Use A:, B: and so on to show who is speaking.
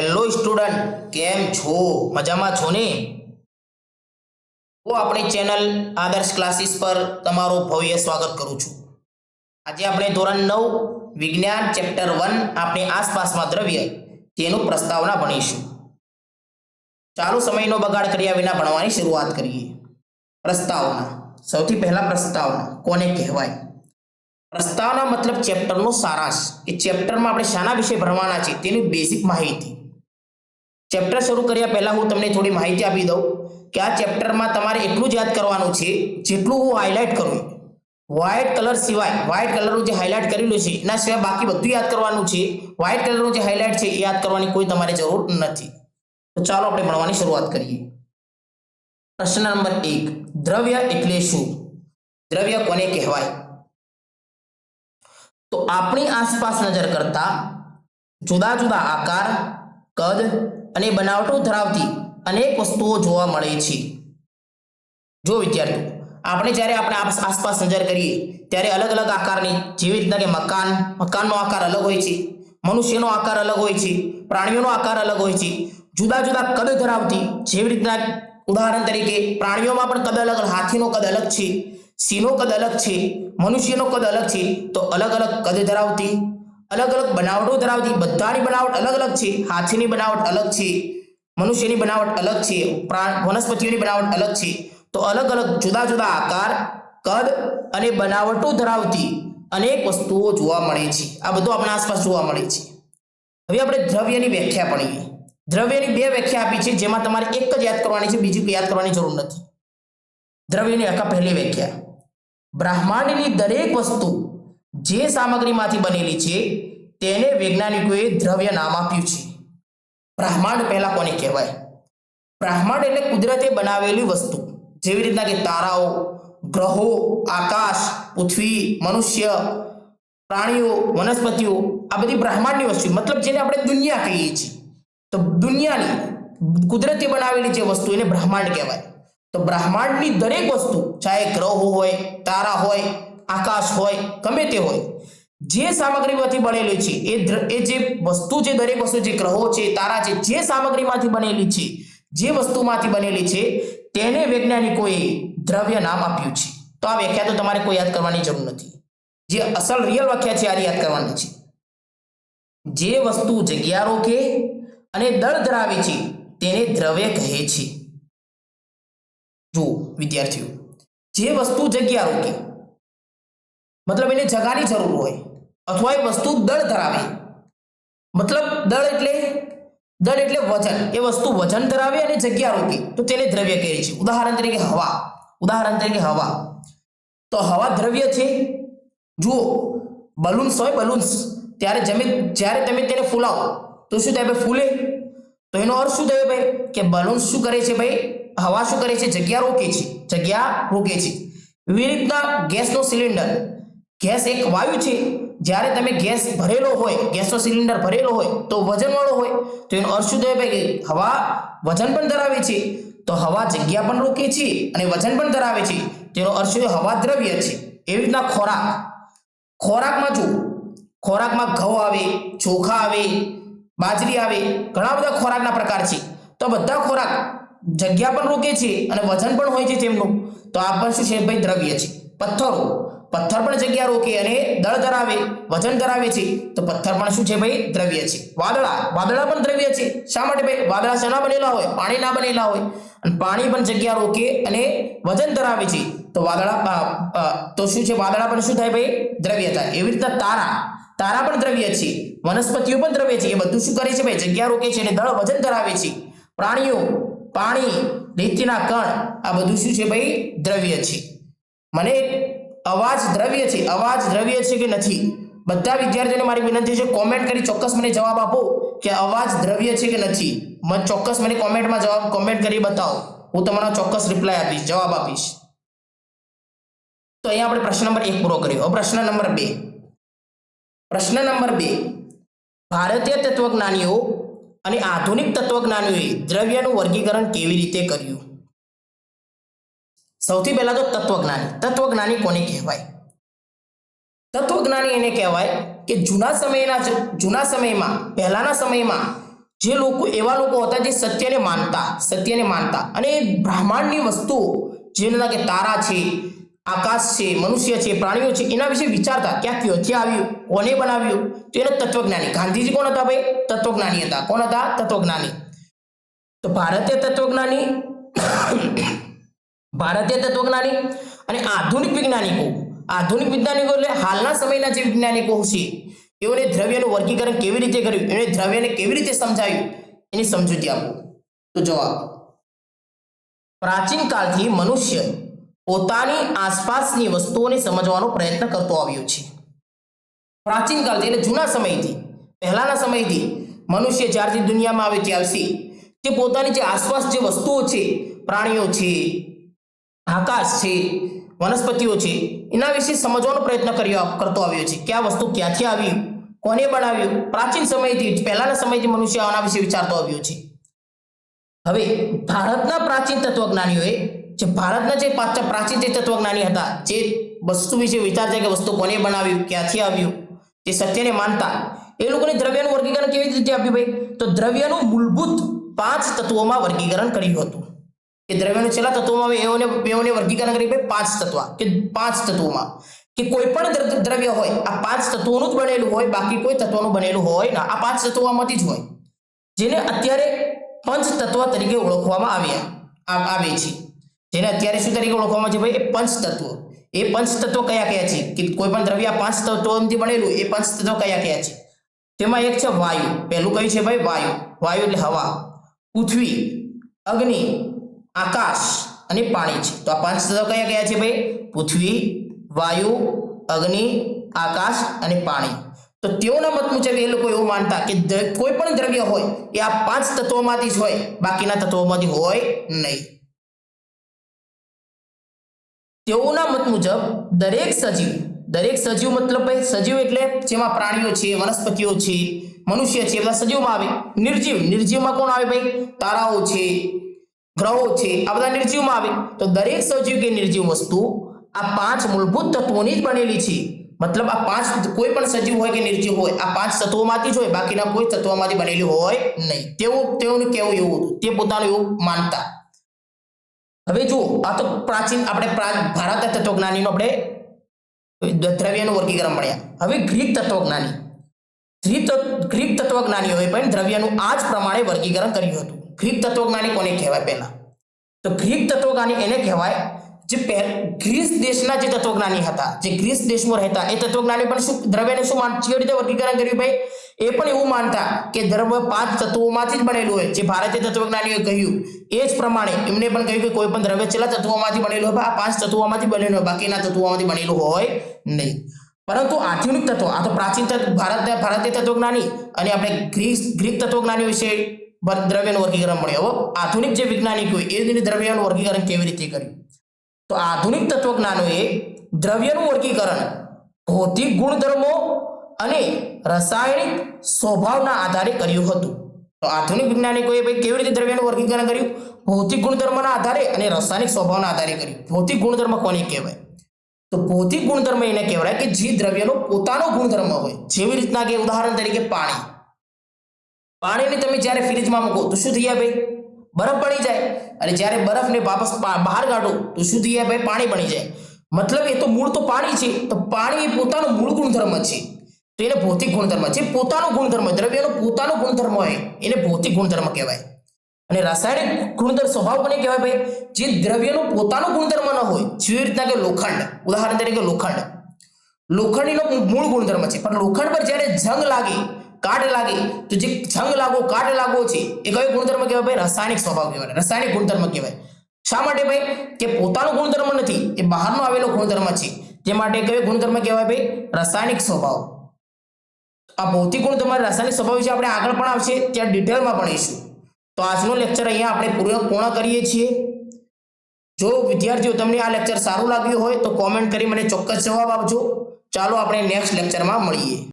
A: Hello student કેમ છો? મજામાં છો ને? હું આપણી ચેનલ આદર્શ ક્લાસીસ પર તમારું ભવ્ય સ્વાગત કરું છું. આજે આપણે ધોરણ નવ, વિજ્ઞાન ચેપ્ટર વન આપણી આસપાસમાં દ્રવ્ય તેનું પ્રસ્તાવના ભણીશું. ચાલુ સમયનો બગાડ કર્યા વિના ભણવાની શરૂઆત કરીએ. પ્રસ્તાવના. સૌથી પહેલા પ્રસ્તાવના. કોને કહેવાય? પ્રસ્તાવના મતલબ ચેપ્ટરનો સારાંશ. એ ચેપ્ટરમાં આપણે શાના વિશે ભણવાના છે તેની બેઝિક માહિતી. ચેપ્ટર શરૂ કર્યા પહેલા હું તમને થોડી માહિતી આપી દઉં કે આ ચેપ્ટરમાં તમારે એટલું જ યાદ કરવાનું છે, જેટલું હું હાઇલાઇટ કરું. વ્હાઇટ કલર સિવાય વ્હાઇટ કલરનું જે હાઇલાઇટ કરેલું છે, એના સિવાય બાકી બધું યાદ કરવાનું છે. વ્હાઇટ કલરનું જે હાઇલાઇટ છે, એ યાદ કરવાની કોઈ તમારે જરૂર નથી. તો ચાલો આપણે ભણવાની શરૂઆત કરીએ. પ્રશ્ન નંબર એક, દ્રવ્ય એટલે શું? દ્રવ્ય કોને કહેવાય? તો આપણી આસપાસ નજર કરતા જુદા જુદા આકાર, કદ અને બનાવટો ધરાવતી અનેક વસ્તુઓ જોવા મળે છે. જો વિદ્યાર્થીઓ, આપણે જ્યારે આપણે આસ- આસપાસ નજર કરીએ, ત્યારે અલગ અલગ આકારની જેવી રીતના કે મકાન, મકાનનો આકાર અલગ હોય છે, મનુષ્યનો આકાર અલગ હોય છે, પ્રાણીઓનો આકાર અલગ હોય છે, જુદા જુદા કદ ધરાવતી જેવી રીતના ઉદાહરણ તરીકે પ્રાણીઓમાં પણ કદ અલગ, હાથીનો કદ અલગ છે, સિંહનો કદ અલગ છે, મનુષ્યનો કદ અલગ છે, તો અલગ અલગ કદ ધરાવતી અલગ અલગ બનાવટો ધરાવતી, બધાની બનાવટ અલગ અલગ છે. હાથીની બનાવટ અલગ છે. મનુષ્યની બનાવટ અલગ છે. પ્રા- વનસ્પતિઓની બનાવટ અલગ છે. તો અલગ અલગ જુદા જુદા આકાર, કદ અને બનાવટો ધરાવતી અનેક વસ્તુઓ જોવા મળે છે. આ બધું આપણા આસપાસ જોવા મળે છે. હવે આપણે દ્રવ્યની વ્યાખ્યા ભણીએ દ્રવ્યની બે વ્યાખ્યા આપી છે, જેમાં તમારે એક જ યાદ કરવાની છે, બીજી યાદ કરવાની જરૂર નથી. દ્રવ્યની વ્યાખ્યા પહેલી વ્યાખ્યા. બ્રહ્માંડની દરેક વસ્તુ જે સામગ્રીમાંથી બનેલી છે, તેને વૈજ્ઞાનિકોએ દ્રવ્ય નામ આપ્યું છે. બ્રહ્માંડ પહેલા કોને કહેવાય? બ્રહ્માંડ એટલે કુદરતે બનાવેલી વસ્તુ. જેવી રીતના કે તારાઓ, ગ્રહો, આકાશ, પૃથ્વી, મનુષ્ય, પ્રાણીઓ, વનસ્પતિઓ, આ બધી બ્રહ્માંડની વસ્તુ મતલબ જેને આપણે દુનિયા કહીએ છીએ. તો દુનિયાની કુદરતે બનાવેલી જે વસ્તુ એને બ્રહ્માંડ કહેવાય. તો બ્રહ્માંડની દરેક વસ્તુ, ચાહે ગ્રહો હોય, તારા હોય હોય, ગમે તે હોય, જે સામગ્રીમાંથી બનેલી છે, એ એ જે વસ્તુ જે દરેક વસ્તુ જે ગ્રહો છે, તારા છે જે સામગ્રીમાંથી બનેલી છે, જે વસ્તુમાંથી બનેલી છે, તેને વૈજ્ઞાનિકોએ દ્રવ્ય નામ આપ્યું છે. તો આ વ્યાખ્યા તો તમારે કોઈ યાદ કરવાની જરૂર નથી. જે અસલ રિયલ વ્યાખ્યા છે, આ યાદ કરવાની છે. જે વસ્તુ જગ્યા રોકે અને દળ ધરાવે છે, તેને દ્રવ્ય કહે છે. જુઓ, વિદ્યાર્થીઓ, જે વસ્તુ જગ્યા રોકે મતલબ એને જગાની જરૂર હોય. અથવા એ વસ્તુ દળ ધરાવે. મતલબ દળ એટલે દળ એટલે વજન. એ વસ્તુ વજન ધરાવે અને જગ્યા રોકે. તો તેને દ્રવ્ય કહે છે. ઉદાહરણ તરીકે હવા. ઉદાહરણ તરીકે હવા. તો હવા દ્રવ્ય છે. જુઓ, બલૂન્સ હોય બલૂન્સ. ત્યારે જમે, જ્યારે તમે તેને ફૂલાવો, તો શું થાય ફૂલે. તો એનો અર્થ શું થયો ભાઈ? કે બલૂન્સ શું કરે છે ભાઈ? હવા શું કરે છે? જગ્યા રોકે છે. જગ્યા રોકે છે. એવી રીતના ગેસનો સિલિન્ડર ગેસ એક વાયુ છે. જ્યારે તમે ગેસ ભરેલો હોય, ગેસનો સિલિન્ડર ભરેલો હોય, તો વજનવાળો હોય. તો એનો થયો ભાઈ? હવા વજન પણ ધરાવે છે. તો હવા જગ્યા પણ રોકે છે અને વજન પણ ધરાવે છે. તેનો શું હવા દ્રવ્ય છે. એવી રીતના ખોરાક. ખોરાકમાં જો ખોરાકમાં ઘઉં આવે, ચોખા આવે, બાજરી આવે, ઘણા બધા ખોરાકના પ્રકાર છે. તો બધા ખોરાક જગ્યા પણ રોકે છે અને વજન પણ હોય છે તેમનું. તો આ પણ શું છે ભાઈ? દ્રવ્ય છે. પથ્થરો. પથ્થર પણ જગ્યા રોકે અને દળ ધરાવે, વજન ધરાવે છે, તો પથ્થર પણ શું છે ભાઈ? દ્રવ્ય છે. વાદળા વાદળા પણ દ્રવ્ય છે. શા માટે ભાઈ? વાદળા શેના બનેલા હોય? પાણીના બનેલા હોય. અને પાણી પણ જગ્યા રોકે અને વજન ધરાવે છે. તો વાદળા તો શું છે? વાદળા પણ શું થાય ભાઈ? દ્રવ્ય થાય. એવી રીતના તારા. તારા પણ દ્રવ્ય છે. વનસ્પતિઓ પણ દ્રવ્ય છે. એ બધું શું કરે છે ભાઈ? જગ્યા રોકે છે અને દળ વજન ધરાવે છે. પ્રાણીઓ, પાણી, રેતીના કણ, આ બધું શું છે ભાઈ? દ્રવ્ય છે. મને અવાજ દ્રવ્ય છે, અવાજ દ્રવ્ય છે કે નથી? બધા વિદ્યાર્થીઓને મારી વિનંતી છે કોમેન્ટ કરી ચોક્કસ મને જવાબ આપો કે અવાજ દ્રવ્ય છે કે નથી. મને ચોક્કસ મને કોમેન્ટમાં જવાબ કોમેન્ટ કરી બતાવો. હું તમારો ચોક્કસ રિપ્લાય આપીશ, જવાબ આપીશ. તો અહીંયા આપણે પ્રશ્ન નંબર એક પૂરો કર્યો. પ્રશ્ન નંબર બે. પ્રશ્ન નંબર બે. ભારતીય તત્વજ્ઞાનીઓ અને આધુનિક તત્વજ્ઞાનીઓએ દ્રવ્યનું વર્ગીકરણ કેવી રીતે કર્યું? સૌથી પહેલા તો તત્વજ્ઞાની. તત્વજ્ઞાની કોને કહેવાય? તત્વજ્ઞાની એને કહેવાય કે જૂના સમયના જૂના સમયમાં, પહેલાના સમયમાં જે લોકો, એવા લોકો હતા જે સત્યને માનતા સત્યને માનતા. અને બ્રહ્માંડની વસ્તુઓ, જેના કે તારા છે, આકાશ છે, મનુષ્ય છે, પ્રાણીઓ છે, એના વિશે વિચારતા. ક્યાં ક્યાંથી આવ્યું, કોને બનાવ્યું? તો એને તત્વજ્ઞાની. ગાંધીજી કોણ હતા ભાઈ? તત્વજ્ઞાની હતા. કોણ હતા? તત્વજ્ઞાની. તો ભારતીય તત્વજ્ઞાની ભારતીય તત્વજ્ઞાની અને આધુનિક વૈજ્ઞાનિકો. આધુનિક વૈજ્ઞાનિકો એટલે હાલના સમયના જે વૈજ્ઞાનિકો છે એઓને દ્રવ્યનું વર્ગીકરણ કેવી રીતે કર્યું એણે દ્રવ્યને કેવી રીતે સમજાવ્યું એની સમજૂતી આપો. તો જવાબ, પ્રાચીન કાળથી મનુષ્ય પોતાની આસપાસની વસ્તુઓને સમજવાનો પ્રયત્ન કરતો આવ્યો છે. પ્રાચીન કાળથી એટલે જૂના સમયથી, પહેલાના સમયથી મનુષ્ય જ્યારથી દુનિયામાં આવે ત્યારથી તે પોતાની જે આસપાસ જે વસ્તુઓ છે, પ્રાણીઓ છે આકાશ છે વનસ્પતિઓ છે, એના વિશે સમજવાનો પ્રયત્ન કર્યો, કરતો આવ્યો છે. કે આ વસ્તુ ક્યાંથી આવ્યું કોને બનાવ્યું? પ્રાચીન સમયથી પહેલાના સમયથી મનુષ્ય આના વિશે વિચારતો આવ્યો છે. હવે, ભારતના પ્રાચીન તત્વજ્ઞાનીઓએ, જે ભારતના જે પ્રાચીન જે તત્વજ્ઞાની હતા, જે વસ્તુ વિશે વિચારતા કે વસ્તુ કોને બનાવ્યું, ક્યાંથી આવ્યું જે સત્યને માનતા, એ લોકોને દ્રવ્યનું વર્ગીકરણ કેવી રીતે આપ્યું ભાઈ તો દ્રવ્યનું મૂળભૂત પાંચ તત્વોમાં વર્ગીકરણ કર્યું હતું. કે દ્રવ્યનું છેલ્લા તત્વોમાં એઓને એઓને વર્ગીકરણ કરી પાંચ તત્વ, કે પાંચ તત્વોમાં. કે કોઈ પણ દ્રવ્ય હોય, આ પાંચ તત્વોનું જ બનેલું હોય, બાકી કોઈ તત્વનું બનેલું હોય ના. આ પાંચ તત્વોમાંથી જ હોય. જેને અત્યારે પંચ તત્વ તરીકે ઓળખવામાં આવ્યા આવે છે. જેને અત્યારે શું તરીકે ઓળખવામાં છે ભાઈ? એ પંચ તત્વો. એ પંચ તત્વો કયા કયા છે? કે કોઈ પણ દ્રવ્ય પાંચ તત્વોથી બનેલું, એ પંચ તત્વો કયા કયા છે? તેમાં એક છે વાયુ. પહેલું કયું છે ભાઈ? વાયુ. વાયુ એટલે હવા. પૃથ્વી, અગ્નિ આકાશ અને પાણી છે. તો આ પાંચ તત્વો કયા કયા છે ભાઈ? પૃથ્વી, વાયુ, અગ્નિ, આકાશ અને પાણી. તો તેઓના મત મુજબ એ લોકો એવું માનતા કે કોઈ પણ દ્રવ્ય હોય એ આ પાંચ તત્વોમાંથી જ હોય, બાકીના તત્વોમાંથી હોય નહીં. તેઓના મત મુજબ દરેક સજીવ દરેક સજીવ મતલબ ભાઈ સજીવ એટલે જેમાં પ્રાણીઓ છે, વનસ્પતિઓ છે, મનુષ્ય છે, બધા સજીવમાં આવે, નિર્જીવ. નિર્જીવમાં કોણ આવે ભાઈ? તારાઓ છે. ગ્રહો છે. આ બધા નિર્જીવમાં આવે. તો દરેક સજીવ કે નિર્જીવ વસ્તુ આ પાંચ મૂળભૂત તત્વોની જ બનેલી છે. મતલબ આ પાંચ કોઈ પણ સજીવ હોય કે નિર્જીવ હોય, આ પાંચ તત્વોમાંથી જ હોય. બાકીના કોઈ તત્વોમાંથી બનેલી હોય નહીં. તેવું તેઓનું કેવું એવું તે પોતાનું એવું માનતા. હવે જુઓ, આ તો પ્રાચીન આપણે ભારત તત્વજ્ઞાનીનું આપણે દ્રવ્યનું વર્ગીકરણ મળ્યા હવે ગ્રીક તત્વજ્ઞાની. ગ્રીક તત્વ- ગ્રીક તત્વજ્ઞાનીઓએ પણ દ્રવ્યનું આ જ પ્રમાણે વર્ગીકરણ કર્યું હતું. ગ્રીક તત્વજ્ઞાની કોને કહેવાય પહેલા? તો ગ્રીક તત્વજ્ઞાની એને કહેવાય જે ગ્રીસ દેશના જે તત્વજ્ઞાની હતા, જે ગ્રીસ દેશમાં રહેતા, એ તત્વજ્ઞાની પણ શું, દ્રવ્યને શું માન, કેવી રીતે વર્ગીકરણ કર્યું ભાઈ? એ પણ એવું માનતા કે દ્રવ્ય પાંચ તત્વોમાંથી જ બનેલું હોય, જે ભારતીય તત્વજ્ઞાનીઓએ કહ્યું. એ જ પ્રમાણે એમને પણ કહ્યું કે કોઈ પણ દ્રવ્ય છેલ્લા તત્વોમાંથી બનેલું હોય આ પાંચ તત્વોમાંથી બનેલું હોય, બાકીના તત્વોમાંથી બનેલું હોય નહીં. પરંતુ આધુનિક તત્વ, આ તો પ્રાચીન તત્વ, ભારત, ભારતીય તત્વજ્ઞાની અને આપણે ગ્રીસ, ગ્રીક તત્વજ્ઞાની વિશે દ્રવ્યનું વર્ગીકરણ મળ્યું હવે આધુનિક જે વૈજ્ઞાનિકો એ દ્રવ્યનું વર્ગીકરણ કેવી રીતે કર્યું? તો આધુનિક તત્વજ્ઞાનોએ દ્રવ્યનું વર્ગીકરણ ભૌતિક ગુણધર્મો અને રાસાયણિક સ્વભાવના આધારે કર્યું હતું. તો આધુનિક વૈજ્ઞાનિકોએ ભાઈ કેવી રીતે દ્રવ્યનું વર્ગીકરણ કર્યું? ભૌતિક ગુણધર્મના આધારે અને રાસાયણિક સ્વભાવના આધારે કર્યું. ભૌતિક ગુણધર્મ કોને કહેવાય? તો ભૌતિક ગુણધર્મ એને કહેવાય કે જે દ્રવ્યનો પોતાનો ગુણધર્મ હોય. જેવી રીતના કે ઉદાહરણ તરીકે પાણી. પાણીને તમે જ્યારે ફ્રીજમાં મૂકો તો શું થઈ જાય ભાઈ? બરફ બની જાય. અને જ્યારે બરફને વાપસ બહાર કાઢો તો શું થઈ જાય ભાઈ? પાણી બની જાય. મતલબ એ તો મૂળ તો પાણી છે. તો પાણી એ પોતાનો મૂળ ગુણધર્મ છે. તો એને ભૌતિક ગુણધર્મ છે. પોતાનો ગુણધર્મ, દ્રવ્યનો પોતાનો ગુણધર્મ હોય એને ભૌતિક ગુણધર્મ કહેવાય. અને રાસાયણિક ગુણધર્મ સ્વભાવ કોને કહેવાય ભાઈ? જે દ્રવ્યનો પોતાનો ગુણધર્મ ન હોય. જેવી રીતના કે લોખંડ. ઉદાહરણ તરીકે લોખંડ. લોખંડીનો મૂળ ગુણધર્મ છે. પણ લોખંડ પર જ્યારે જંગ લાગે કાટ લાગે તો જે જંગ લાગો કાટ લાગવો છે, એ કયો ગુણધર્મ કહેવાય ભાઈ? રાસાયણિક સ્વભાવ કહેવાય. રાસાયણિક ગુણધર્મ કહેવાય. શા માટે ભાઈ? કે પોતાનો ગુણધર્મ નથી, એ બહારનો આવેલો ગુણધર્મ છે. તે માટે કયો ગુણધર્મ કહેવાય ભાઈ? રાસાયણિક સ્વભાવ. આ ભૌતિક ગુણધર્મ રાસાયણિક સ્વભાવ વિશે આપણે આગળ પણ આવશે, ત્યાં ડિટેલમાં ભણીશું તો આજનો લેક્ચર અહીંયા આપણે પૂર્ણ પૂર્ણ કરીએ છીએ. જો વિદ્યાર્થીઓ, તમને આ લેક્ચર સારું લાગ્યું હોય તો કોમેન્ટ કરી મને ચોક્કસ જવાબ આપજો. ચાલો આપણે નેક્સ્ટ લેક્ચરમાં મળીએ.